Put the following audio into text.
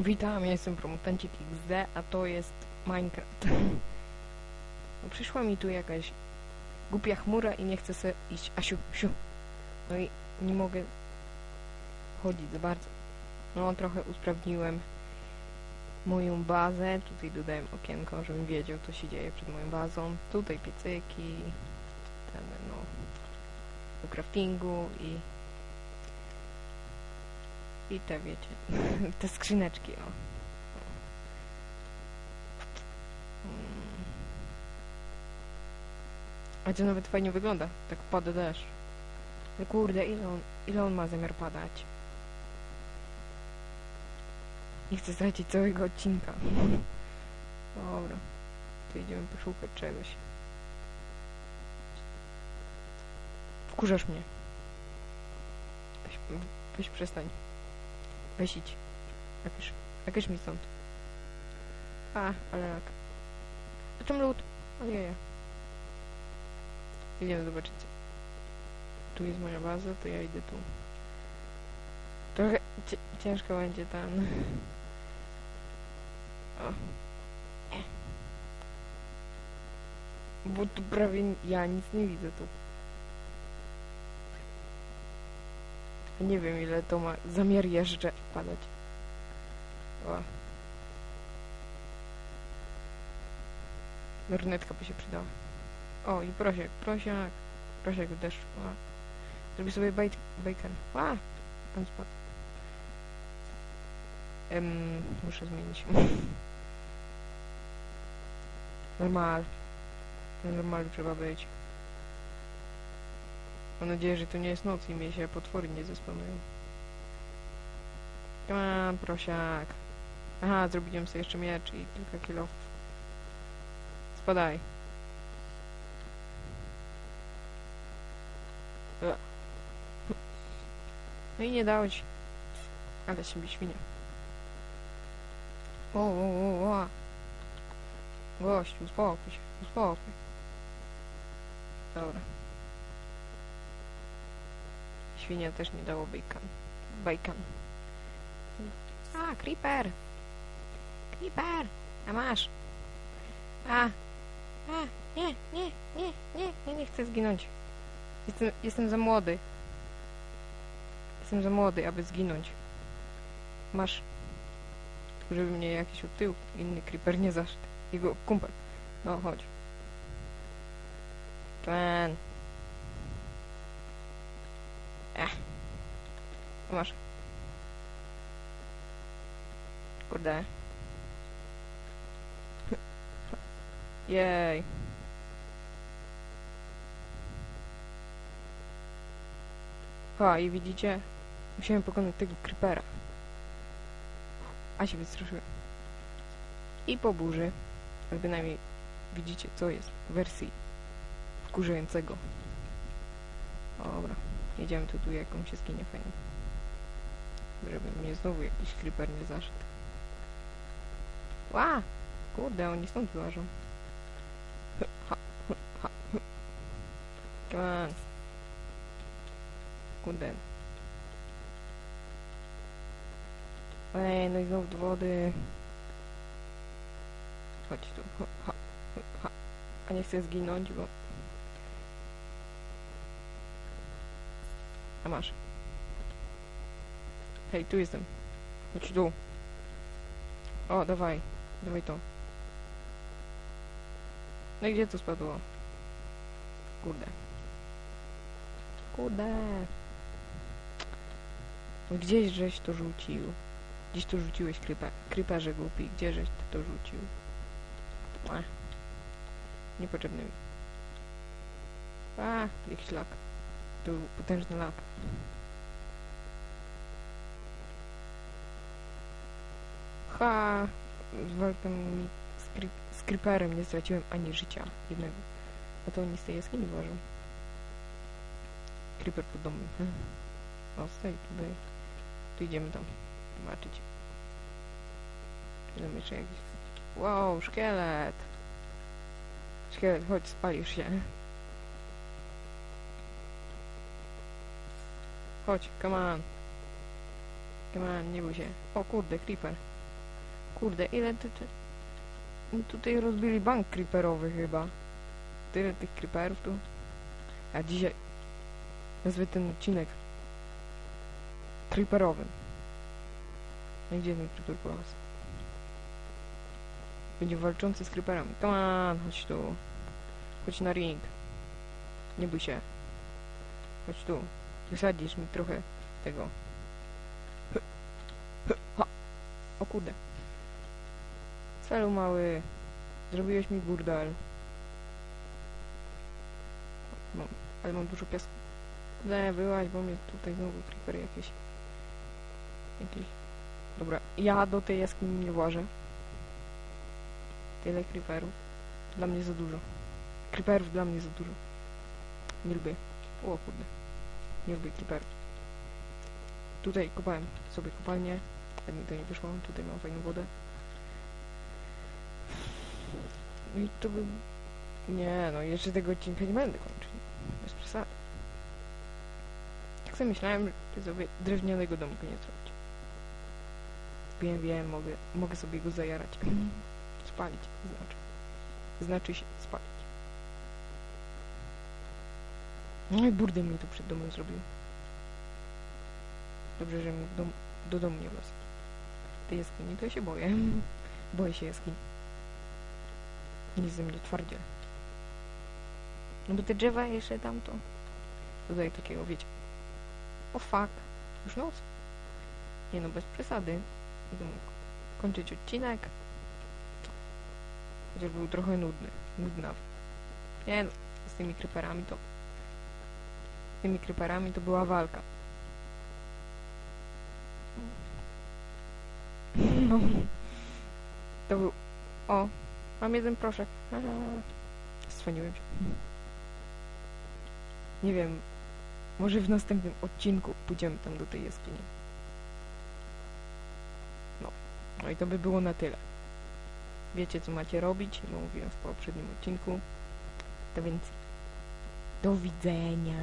Witam, ja jestem Promutancik XD, a to jest Minecraft. No, przyszła mi tu jakaś głupia chmura i nie chcę sobie iść. Asiu, siu. No i nie mogę chodzić za bardzo. No, trochę usprawniłem moją bazę. Tutaj dodałem okienko, żebym wiedział, co się dzieje przed moją bazą. Tutaj piecyki, ten, no, do craftingu i i te, wiecie, te skrzyneczki, o. Mm. A to nawet fajnie wygląda, tak pada deszcz. Ale kurde, ile on, ile on ma zamiar padać? Nie chcę stracić całego odcinka. Dobra, to idziemy poszukać czegoś. Wkurzasz mnie. Weź, weź przestań. Weź idź. Jakiś, jakiś mi stąd. A, ale jak. A czym lód? Ojej. Idziemy zobaczyć. Tu jest moja baza, to ja idę tu. Trochę ciężko będzie ten. O. Bo tu prawie ja nic nie widzę tu. Nie wiem ile to ma zamiar jeszcze padać. O. Lornetka by się przydała. O i prosiak, prosiak. Prosiak w deszczu. Zrobię sobie bajt, bacon. A! Spadł. Muszę zmienić. Normal. Na normalu trzeba być. Mam nadzieję, że to nie jest noc i mnie się potwory nie zespanują. On, prosiak. Aha, zrobiłem sobie jeszcze miecz i kilka kilów. Spadaj. Ua. No i nie dało ci. Ale się świnia. O, o, o, o. Gościu, uspokój się, uspokój. Dobra. Świnia też nie dało bacon. Bacon. A, creeper! Creeper! A masz! A! A! Nie, nie, nie, nie, ja nie chcę zginąć. Jestem, jestem za młody. Jestem za młody, aby zginąć. Masz. Żeby mnie jakiś od tyłu inny creeper nie zaszedł. Jego kumpel. No, chodź. Ten. Ech. Masz. Kurde. Jej. Ha, i widzicie? Musiałem pokonać tego creepera. A się wystraszyłem. I po burzy, bynajmniej widzicie, co jest w wersji wkurzającego. Dobra, jedziemy tu, tu jaką się skinie fajnie. Żeby mnie znowu jakiś creeper nie zaszedł. Ła! Kurde, oni stąd wyłażą. Ha, ha, ha. Kurde. Ej, no i znowu do wody. Chodź tu. Ha, ha, ha. A nie chcę zginąć, bo... A masz. Hej, tu jestem. Chodź tu. O, dawaj. Dawaj to. No i gdzie to spadło? Kurde. Kurde. Gdzieś żeś to rzucił. Gdzieś to rzuciłeś krypa, kryparze głupi. Gdzie żeś ty to rzucił? Ach. Niepotrzebny mi. A, jakiś lak. Był potężny lak. Ha! Z walką z, creeperem nie straciłem ani życia jednego. A to oni z tej jaskini uważam. Creeper pod domem. Hmm. O, stoi tutaj. Tu idziemy tam zobaczyć. Czy tam jeszcze jakiś... Wow, szkielet! Szkielet, chodź, spalisz się. Chodź, come on. Come on, nie bój się. O kurde, creeper. Kurde, ile ty, ty... Tutaj rozbili bank creeperowy chyba. Tyle tych creeperów tu. A dzisiaj... Nazwę ten odcinek... Creeperowym. No gdzie ten creeper polas? Będzie walczący z creeperami. Come on, chodź tu. Chodź na ring. Nie bój się. Chodź tu. Wysadzisz mi trochę tego. Ha. O kurde. Celu mały. Zrobiłeś mi burdel. Mam, ale mam dużo piasku. Nie, byłaś, bo mnie tutaj znowu creeper jakieś. Jakieś. Dobra, ja do tej jaskini nie włażę. Tyle creeperów. Dla mnie za dużo. Creeperów dla mnie za dużo. Nie lubię. O kurde. Nie lubię creeperów. Tutaj kopałem sobie kopalnię. Tak mi to nie wyszło. Tutaj mam fajną wodę. No i to by... Nie, no jeszcze tego odcinka nie będę kończył. Bez przesady. Tak sobie myślałem, że sobie drewnianego domku nie zrobić. Wiem, wiem, mogę, mogę sobie go zajarać. Spalić, znaczy. Znaczy się spalić. No i burdel mi tu przed domem zrobił. Dobrze, że mi do, do domu nie wlazł. Tej jaskini to ja się boję. Boję się jaskini. Nie ze mnie twardziel. No bo te drzewa jeszcze tam to... Tutaj takiego, wiecie. O fuck. Już noc? Nie no, bez przesady. Idę kończyć odcinek. Chociaż był trochę nudny. Nudna. Nie no, z tymi creeperami to... Z tymi creeperami to była walka. No. To był... O, mam jeden proszek. Stwaniłem się. Nie wiem, może w następnym odcinku pójdziemy tam do tej jaskini. No. No i to by było na tyle. Wiecie, co macie robić, mówiłem w poprzednim odcinku. To więc do widzenia.